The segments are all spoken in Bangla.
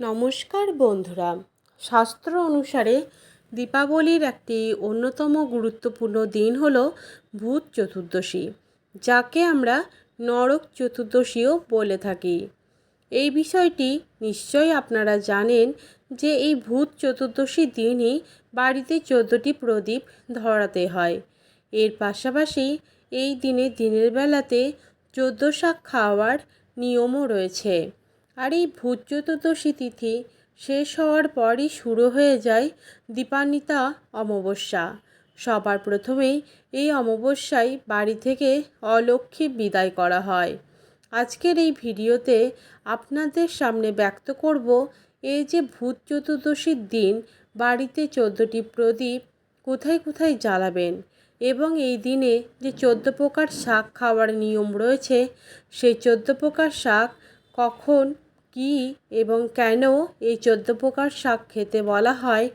নমস্কার বন্ধুরা। শাস্ত্র অনুসারে দীপাবলির একটি অন্যতম গুরুত্বপূর্ণ দিন হল ভূত চতুর্দশী, যাকে আমরা নরক চতুর্দশীও বলে থাকি। এই বিষয়টি নিশ্চয়ই আপনারা জানেন যে এই ভূত চতুর্দশীর দিনই বাড়িতে চোদ্দোটি প্রদীপ ধরাতে হয়। এর পাশাপাশি এই দিনে দিনের বেলাতে চোদ্দ শাক খাওয়ার নিয়মও রয়েছে। আর এই চতুর্দশী তিথি শেষ হওয়ার পরই শুরু হয়ে যায় দীপান্বিতা অমাবস্যা। সবার প্রথমেই এই অমাবস্যায় বাড়ি থেকে অলক্ষ্মী বিদায় করা হয়। আজকের এই ভিডিওতে আপনাদের সামনে ব্যক্ত করব এই যে ভূত চতুর্দশীর দিন বাড়িতে চোদ্দোটি প্রদীপ কোথায় কোথায় জ্বালাবেন এবং এই দিনে যে চোদ্দ প্রকার শাক খাওয়ার নিয়ম রয়েছে, সেই চোদ্দ প্রকার শাক কখন কি এবং কেন এই চোদ্দ প্রকার শাক খেতে বলা হয়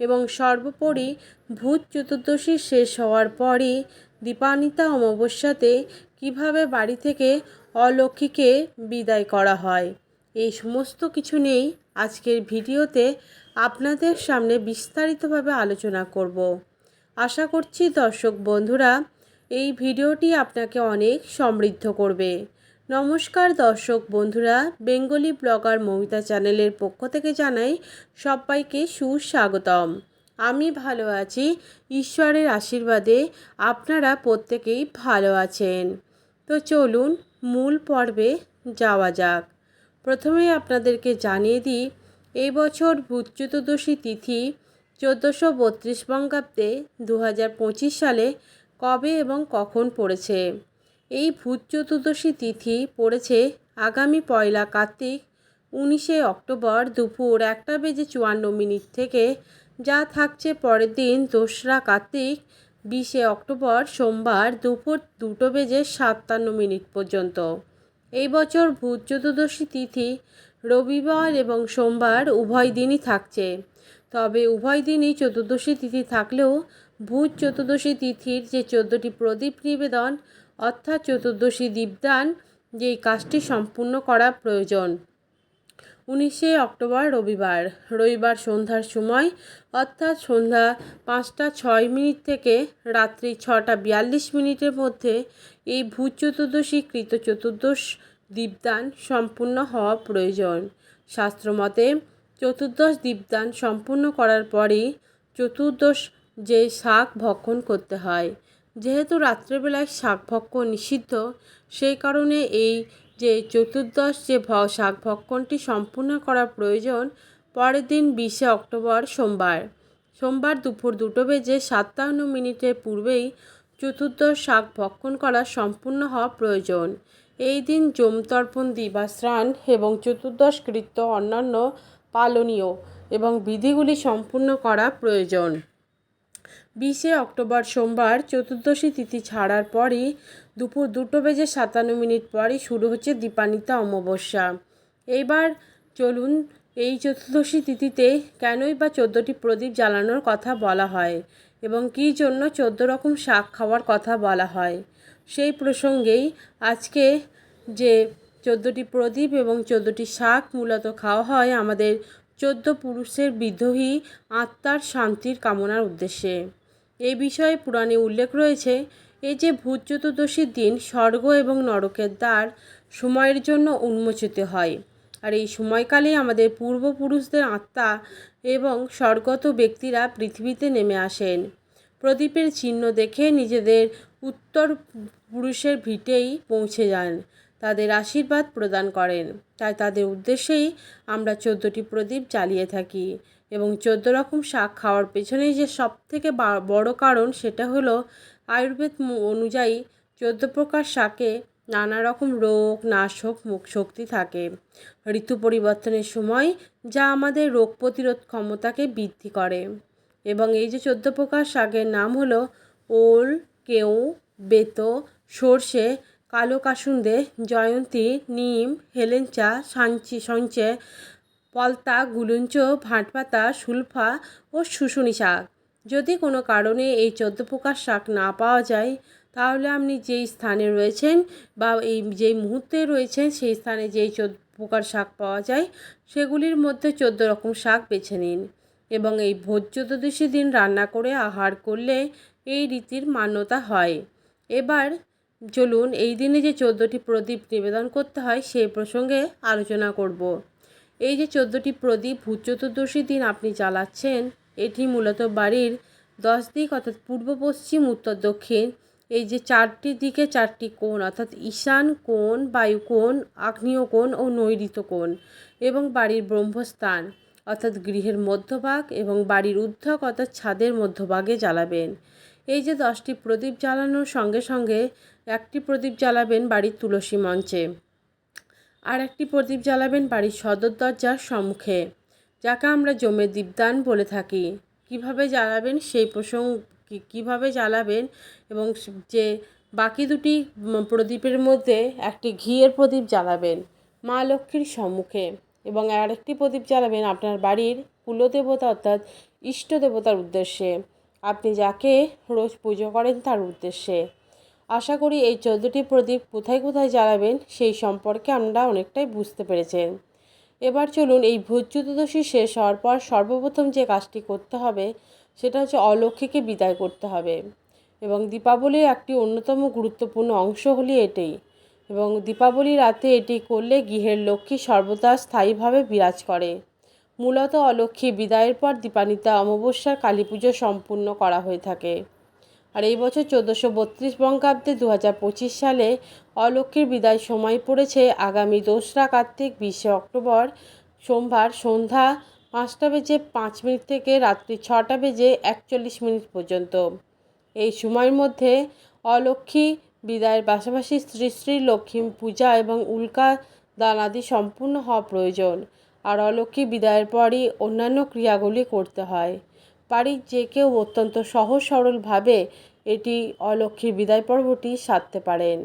এবং সর্বোপরি ভূত চতুর্দশী শেষ হওয়ার পরই দীপানিতা অমাবস্যাতে কীভাবে বাড়ি থেকে অলক্ষ্মীকে বিদায় করা হয়? এই সমস্ত কিছু নিয়েই আজকের ভিডিওতে আপনাদের সামনে বিস্তারিতভাবে আলোচনা করব। আশা করছি দর্শক বন্ধুরা, এই ভিডিওটি আপনাকে অনেক সমৃদ্ধ করবে। নমস্কার দর্শক বন্ধুরা, বেঙ্গলি ব্লগার মমিতা চ্যানেলের পক্ষ থেকে জানাই সবাইকে সুস্বাগতম। আমি ভালো আছি, ঈশ্বরের আশীর্বাদে আপনারা প্রত্যেকেই ভালো আছেন। তো চলুন মূল পর্বে যাওয়া যাক। প্রথমে আপনাদেরকে জানিয়ে দিই, এই বছর ভূত চতুর্দশী তিথি চোদ্দোশো বত্রিশ বঙ্গাব্দে দু হাজার পঁচিশ সালে কবে এবং কখন পড়েছে? এই ভূত চতুর্দশী তিথি পড়েছে আগামী পয়লা কার্তিক, উনিশে অক্টোবর দুপুর একটা বেজে চুয়ান্ন মিনিট থেকে, যা থাকছে পরের দিন দোসরা কার্তিক, বিশে অক্টোবর সোমবার দুপুর দুটো বেজে সাতান্ন মিনিট পর্যন্ত। এই বছর ভূত চতুর্দশী তিথি রবিবার এবং সোমবার উভয় দিনই থাকছে। তবে উভয় দিনই চতুর্দশী তিথি থাকলেও ভূত চতুর্দশী তিথির যে চোদ্দোটি প্রদীপ নিবেদন অর্থাৎ চতুর্দশী দীপদান, যেই কাজটি সম্পূর্ণ করা প্রয়োজন। উনিশে অক্টোবর, রবিবার। রবিবার সন্ধ্যার সময়, অর্থাৎ সন্ধ্যা পাঁচটা ছয় মিনিট থেকে রাত্রি ছটা বিয়াল্লিশ মিনিটের মধ্যে এই ভূত চতুর্দশী, কৃত চতুর্দশ দীপদান সম্পূর্ণ হওয়া প্রয়োজন। শাস্ত্রমতে চতুর্দশ দীপদান সম্পূর্ণ করার পরই চতুর্দশ যে শাক ভক্ষণ করতে হয় যেহেতু রাত্রেবেলায় শাক ভক্ষণ নিষিদ্ধ, সেই কারণে এই যে চতুর্দশ যে ভ শাক ভক্ষণটি সম্পূর্ণ করা প্রয়োজন পরের দিন বিশে অক্টোবর সোমবার। সোমবার দুপুর দুটো বেজে সাতান্ন মিনিটের পূর্বেই চতুর্দশ শাক ভক্ষণ করা সম্পূর্ণ হওয়া প্রয়োজন। এই দিন যমতর্পণ দিবা স্নান এবং চতুর্দশ কৃত্য অন্যান্য পালনীয় এবং বিধিগুলি সম্পূর্ণ করা প্রয়োজন। বিশে অক্টোবর সোমবার চতুর্দশী তিথি ছাড়ার পরই দুপুর দুটো বেজে সাতান্ন মিনিট পরই শুরু হচ্ছে দীপানিতা অমাবস্যা। এইবার চলুন এই চতুর্দশী তিথিতে কেনই বা চোদ্দোটি প্রদীপ জ্বালানোর কথা বলা হয় এবং কী জন্য চোদ্দ রকম শাক খাওয়ার কথা বলা হয়। সেই প্রসঙ্গেই আজকে যে চোদ্দোটি প্রদীপ এবং চোদ্দোটি শাক মূলত খাওয়া হয় আমাদের চোদ্দ পুরুষের বিদ্রোহী আত্মার শান্তির কামনার উদ্দেশ্যে। এই বিষয়ে পুরাণে উল্লেখ রয়েছে এই যে ভূত চতুর্দশীর দিন স্বর্গ এবং নরকের দ্বার সময়ের জন্য উন্মোচিত হয়। আর এই সময়কালে আমাদের পূর্বপুরুষদের আত্মা এবং স্বর্গত ব্যক্তিরা পৃথিবীতে নেমে আসেন। প্রদীপের চিহ্ন দেখে নিজেদের উত্তর পুরুষের ভিটেই পৌঁছে যান। তাদের আশীর্বাদ প্রদান করেন। তাই তাদের উদ্দেশ্যেই আমরা চোদ্দোটি প্রদীপ জ্বালিয়ে থাকি এবং চোদ্দ রকম শাক খাওয়ার পেছনেই যে সব থেকে বড় কারণ সেটা হলো আয়ুর্বেদ অনুযায়ী চোদ্দ প্রকার শাকে নানা রকম রোগ, নাশক, মুখ শক্তি থাকে। ঋতু পরিবর্তনের সময় যা আমাদের রোগ প্রতিরোধ ক্ষমতাকে বৃদ্ধি করে। এবং এই যে চোদ্দ প্রকার শাকের নাম হলো ওল, কেউ, বেতো, সর্ষে কালো কাসুন্দে জয়ন্তী, নিম, হেলেঞ্চা, সাঞ্চি, সঞ্চে, পলতা, গুলুঞ্চ, ভাঁটপাতা, সুলফা ও শুশুনি শাক। যদি কোনো কারণে এই চোদ্দ প্রকার শাক না পাওয়া যায়, তাহলে আপনি যেই স্থানে রয়েছেন বা এই যেই মুহূর্তে রয়েছেন, সেই স্থানে যেই চোদ্দ প্রকার শাক পাওয়া যায়, সেগুলির মধ্যে চোদ্দ রকম শাক বেছে নিন এবং এই ভোজ চতুর্দশী দিন রান্না করে আহার করলে এই রীতির মান্যতা হয়। এবার চলুন এই দিনে যে চোদ্দোটি প্রদীপ নিবেদন করতে হয় সেই প্রসঙ্গে আলোচনা করব। এই যে চোদ্দোটি প্রদীপ ভূত চতুর্দশীর দিন আপনি জ্বালাচ্ছেন, এটি মূলত বাড়ির দশ দিক অর্থাৎ পূর্ব, পশ্চিম, উত্তর, দক্ষিণ, এই যে চারটি দিকে চারটি কোণ অর্থাৎ ঈশান কোণ, বায়ু কোণ, আগ্নেয় কোণ ও নৈঋত কোণ এবং বাড়ির ব্রহ্মস্থান অর্থাৎ গৃহের মধ্যভাগ এবং বাড়ির ঊর্ধ্বক অর্থাৎ ছাদের মধ্যভাগে জ্বালাবেন। এই যে দশটি প্রদীপ জ্বালানোর সঙ্গে সঙ্গে একটি প্রদীপ জ্বালাবেন বাড়ির তুলসী মঞ্চে। আর একটি প্রদীপ জ্বালাবেন বাড়ির সদর দরজার সম্মুখে। যাকে আমরা জমে দীপদান বলে থাকি। কীভাবে জ্বালাবেন সেই প্রসঙ্গ কীভাবে জ্বালাবেন এবং যে বাকি দুটি প্রদীপের মধ্যে একটি ঘিয়ের প্রদীপ জ্বালাবেন মা লক্ষ্মীর সম্মুখে এবং আরেকটি প্রদীপ জ্বালাবেন আপনার বাড়ির কুলদেবতা অর্থাৎ ইষ্ট দেবতার উদ্দেশ্যে। আপনি যাকে রোজ পুজো করেন তার উদ্দেশ্যে। আশা করি এই চোদ্দোটি প্রদীপ কোথায় কোথায় জ্বালাবেন সেই সম্পর্কে আমরা অনেকটাই বুঝতে পেরেছেন। এবার চলুন এই ভোজ চতুর্দশী শেষ হওয়ার পর সর্বপ্রথম যে কাজটি করতে হবে, সেটা হচ্ছে অলক্ষ্মীকে বিদায় করতে হবে। এবং দীপাবলির একটি অন্যতম গুরুত্বপূর্ণ অংশ হলি এটাই এবং দীপাবলি রাতে এটি করলে গৃহের লক্ষ্মী সর্বদা স্থায়ীভাবে বিরাজ করে। মূলত অলক্ষ্মী বিদায়ের পর দীপান্বিতা অমাবস্যার কালী পুজো সম্পূর্ণ করা হয়ে থাকে। আর এই বছর চোদ্দোশো বত্রিশ বঙ্গাব্দে দু হাজার পঁচিশ সালে অলক্ষ্মীর বিদায় সময় পড়েছে আগামী দোসরা কার্তিক বিশে অক্টোবর। সোমবার সন্ধ্যা পাঁচটা বেজে পাঁচ মিনিট থেকে রাত্রি ছটা বেজে একচল্লিশ মিনিট পর্যন্ত। এই সময়ের মধ্যে অলক্ষ্মী বিদায়ের পাশাপাশি শ্রী শ্রী লক্ষ্মী পূজা এবং উল্কা দান আদি সম্পূর্ণ হওয়া প্রয়োজন। আর অলক্ষ্মী বিদায়ের পরই অন্যান্য ক্রিয়াগুলি করতে হয়। বাড়ির যে কেউ অত্যন্ত সহজ সরলভাবে এটি অলক্ষ্মীর বিদায় পর্বটি সারতে পারেন।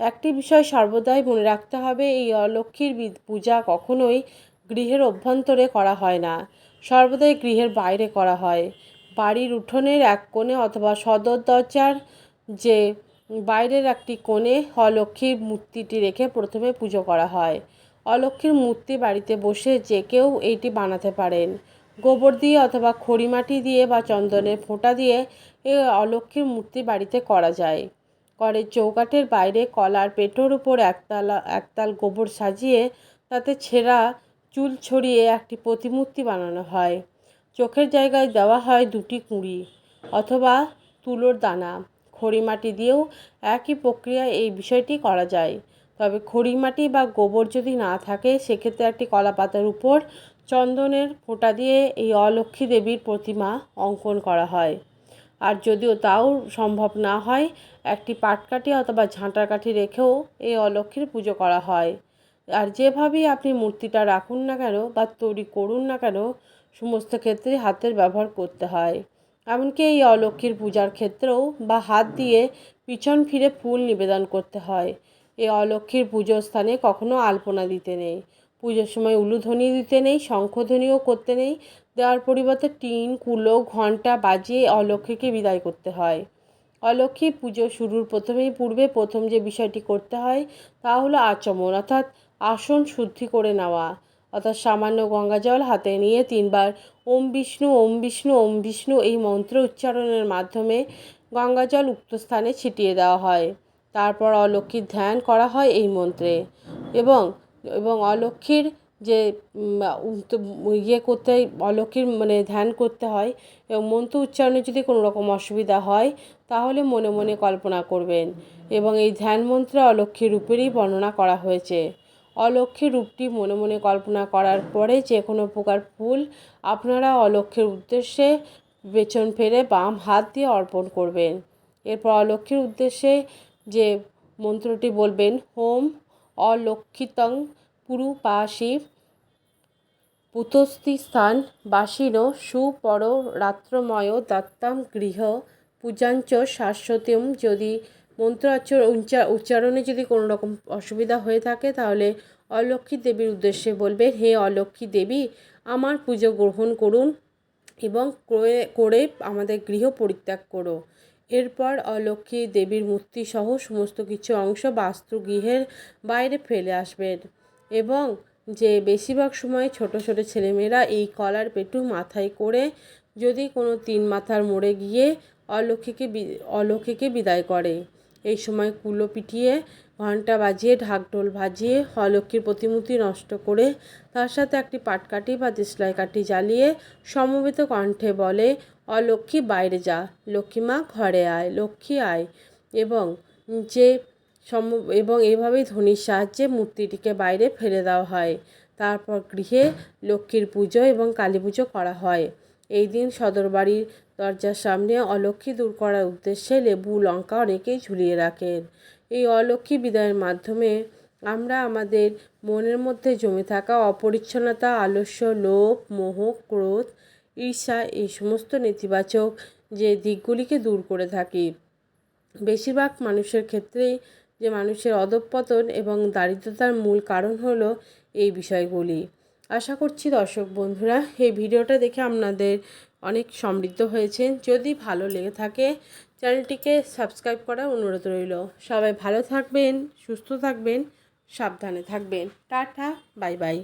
একটি বিষয় সর্বদাই মনে রাখতে হবে, এই অলক্ষ্মীর পূজা কখনোই গৃহের অভ্যন্তরে করা হয় না, সর্বদাই গৃহের বাইরে করা হয়। বাড়ির উঠোনের এক কোণে অথবা সদর দরজার যে বাইরের একটি কোণে অলক্ষ্মীর মূর্তিটি রেখে প্রথমে পুজো করা হয়। অলক্ষ্মীর মূর্তি বাড়িতে বসে যে কেউ এইটি বানাতে পারেন। গোবর দিয়ে অথবা খড়িমাটি দিয়ে বা চন্দনের ফোঁটা দিয়ে এ অলক্ষ্মীর মূর্তি বাড়িতে করা যায়। ঘরের চৌকাঠের বাইরে কলার পেটোর উপর একতালা, একতাল গোবর সাজিয়ে তাতে ছেঁড়া চুল ছড়িয়ে একটি প্রতিমূর্তি বানানো হয়। চোখের জায়গায় দেওয়া হয় দুটি কুঁড়ি অথবা তুলোর দানা। খড়িমাটি দিয়েও একই প্রক্রিয়ায় এই বিষয়টি করা যায়। তবে খড়ি মাটি বা গোবর যদি না থাকে, সেক্ষেত্রে একটি কলা পাতার উপর চন্দনের ফোঁটা দিয়ে এই অলক্ষ্মী দেবীর প্রতিমা অঙ্কন করা হয়। আর যদিও তাও সম্ভব না হয়, একটি পাটকাঠি অথবা ঝাঁটার কাঠি রেখেও এই অলক্ষ্মীর পুজো করা হয়। আর যেভাবেই আপনি মূর্তিটা রাখুন না কেন বা তৈরি করুন না কেন, সমস্ত ক্ষেত্রে হাতের ব্যবহার করতে হয়। এমনকি এই অলক্ষ্মীর পূজার ক্ষেত্রেও বা হাত দিয়ে পিছন ফিরে ফুল নিবেদন করতে হয়। এই অলক্ষ্মীর পুজোর স্থানে কখনো আলপনা দিতে নেই। পুজোর সময় উলুধ্বনি দিতে নেই, শঙ্খধ্বনিও করতে নেই। দেওয়ার পরিবর্তে টিন, কুলো ঘণ্টা বাজিয়ে অলক্ষ্মীকে বিদায় করতে হয়। অলক্ষ্মী পুজো শুরুর প্রথমেই পূর্বে প্রথম যে বিষয়টি করতে হয় তা হলো আচমন, অর্থাৎ আসন শুদ্ধি করে নেওয়া। অর্থাৎ সামান্য গঙ্গা জল হাতে নিয়ে তিনবার ওম বিষ্ণু ওম বিষ্ণু ওম বিষ্ণু এই মন্ত্র উচ্চারণের মাধ্যমে গঙ্গা জল উক্ত স্থানে ছিটিয়ে দেওয়া হয়। তারপর অলক্ষ্মীর ধ্যান করা হয় এই মন্ত্রে। এবং এবং অলক্ষ্মীর যে ইয়ে করতে, অলক্ষ্মীর মানে ধ্যান করতে হয়, এবং মন্ত্র উচ্চারণে যদি কোনো রকম অসুবিধা হয়, তাহলে মনে মনে কল্পনা করবেন। এবং এই ধ্যান মন্ত্রে অলক্ষ্মী রূপেরই বর্ণনা করা হয়েছে। অলক্ষ্মী রূপটি মনে মনে কল্পনা করার পরে যে কোনো প্রকার ফুল আপনারা অলক্ষ্মীর উদ্দেশ্যে পেছন ফেরে বাম হাত দিয়ে অর্পণ করবেন। এরপর অলক্ষ্মীর উদ্দেশ্যে যে মন্ত্রটি বলবেন, হোম অলক্ষিতং পুরুপাশি পুতস্তি স্থান বাসিন সুপর রাত্রময় দত্তম গৃহ পূজাঞ্চ শাশ্বতম। যদি মন্ত্র উচ্চারণে যদি কোনো রকম অসুবিধা হয়ে থাকে, তাহলে অলক্ষ্মী দেবীর উদ্দেশ্যে বলবে হে অলক্ষ্মী দেবী, আমার পুজো গ্রহণ করুন এবং করে আমাদের গৃহ পরিত্যাগ করো। এরপর অলক্ষ্মী দেবীর মূর্তি সহ সমস্ত কিছু অংশ বাস্তু গৃহের বাইরে ফেলে আসবেন। এবং যে বেশিরভাগ সময় ছোট ছোট ছেলেমেয়েরা এই কলার পেটু মাথায় করে যদি কোনো তিন মাথার মোড়ে গিয়ে অলক্ষীকে অলক্ষীকে বিদায় করে। এই সময় কুলো পিটিয়ে ঘণ্টা বাজিয়ে, ঢাকঢোল ভাজিয়ে অলক্ষীর প্রতিমূর্তি নষ্ট করে তার সাথে একটি পাটকাঠি বা দেশলাই কাঠি জ্বালিয়ে সমবেত কণ্ঠে বলে অলক্ষী বাইরে যা, লক্ষ্মী মা ঘরে আয়, লক্ষ্মী আয়। এবং যে সম, এবং এভাবেই ধ্বনির সাহায্যে মূর্তিটিকে বাইরে ফেলে দেওয়া হয়। তারপর গৃহে লক্ষ্মীর পুজো এবং কালী পুজো করা হয়। এই দিন সদর বাড়ির দরজার সামনে অলক্ষ্মী দূর করার উদ্দেশ্যে লেবু, লঙ্কা অনেকেই ঝুলিয়ে রাখেন। এই অলক্ষ্মী বিদায়ের মাধ্যমে আমরা আমাদের মনের মধ্যে জমে থাকা অপরিচ্ছন্নতা, আলস্য, লোভ, মোহ, ক্রোধ ঈর্ষা, এই সমস্ত নেতিবাচক যে দিকগুলিকে দূর করে থাকি। বেশিরভাগ মানুষের ক্ষেত্রেই যে মানুষের অধঃপতন এবং দারিদ্রতার মূল কারণ হলো এই বিষয়গুলি। আশা করছি দর্শক বন্ধুরা, এই ভিডিওটা দেখে আপনাদের অনেক সমৃদ্ধ হয়েছে। যদি ভালো লেগে থাকে, চ্যানেলটিকে সাবস্ক্রাইব করার অনুরোধ রইল। সবাই ভালো থাকবেন, সুস্থ থাকবেন, সাবধানে থাকবেন। Tata, bye bye.